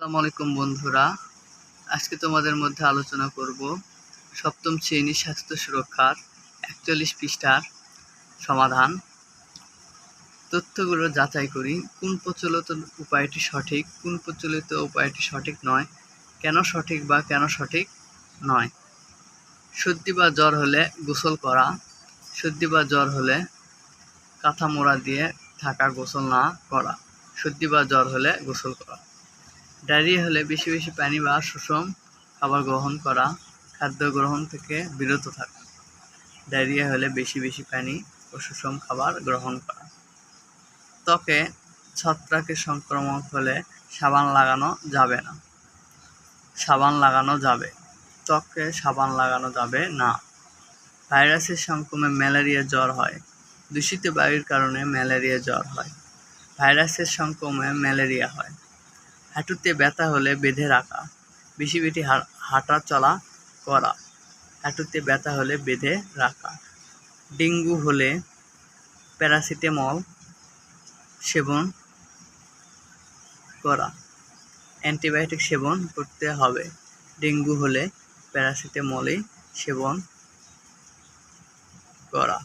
আসসালামু আলাইকুম বন্ধুরা। আজকে তোমাদের মধ্যে আলোচনা করব সপ্তম শ্রেণি স্বাস্থ্য সুরক্ষার একচল্লিশ পৃষ্ঠার সমাধান। তথ্যগুলো যাচাই করি, কোন প্রচলিত উপায়টি সঠিক, কোন প্রচলিত উপায়টি সঠিক নয়, কেন সঠিক বা কেন সঠিক নয়। সর্দি বা জ্বর হলে গোসল করা, সর্দি বা জ্বর হলে কাঁথা মোড়া দিয়ে থাকা গোসল না করা, সর্দি বা জ্বর হলে গোসল করা। ডায়রিয়া হলে বেশি বেশি পানি বা সুষম খাবার গ্রহণ করা, খাদ্য গ্রহণ থেকে বিরত থাকা, ডায়রিয়া হলে বেশি বেশি পানি ও সুষম খাবার গ্রহণ করা। ত্বকে ছত্রাকের সংক্রমণ হলে সাবান লাগানো যাবে না। সাবান লাগানো যাবে। ত্বকে সাবান লাগানো যাবে না। ভাইরাসের সংক্রমে ম্যালেরিয়া জ্বর হয়। দূষিত বায়ুর কারণে ম্যালেরিয়া জ্বর হয়। ভাইরাসের সংক্রমে ম্যালেরিয়া হয়। হাঁটুতে ব্যথা হলে বেঁধে রাখা। বেশি বেশি হাঁটা চলা করা। হাঁটুতে ব্যথা হলে বেঁধে রাখা। ডেঙ্গু হলে প্যারাসিটামল সেবন করা। অ্যান্টিবায়োটিক সেবন করতে হবে। ডেঙ্গু হলে প্যারাসিটামলই সেবন করা।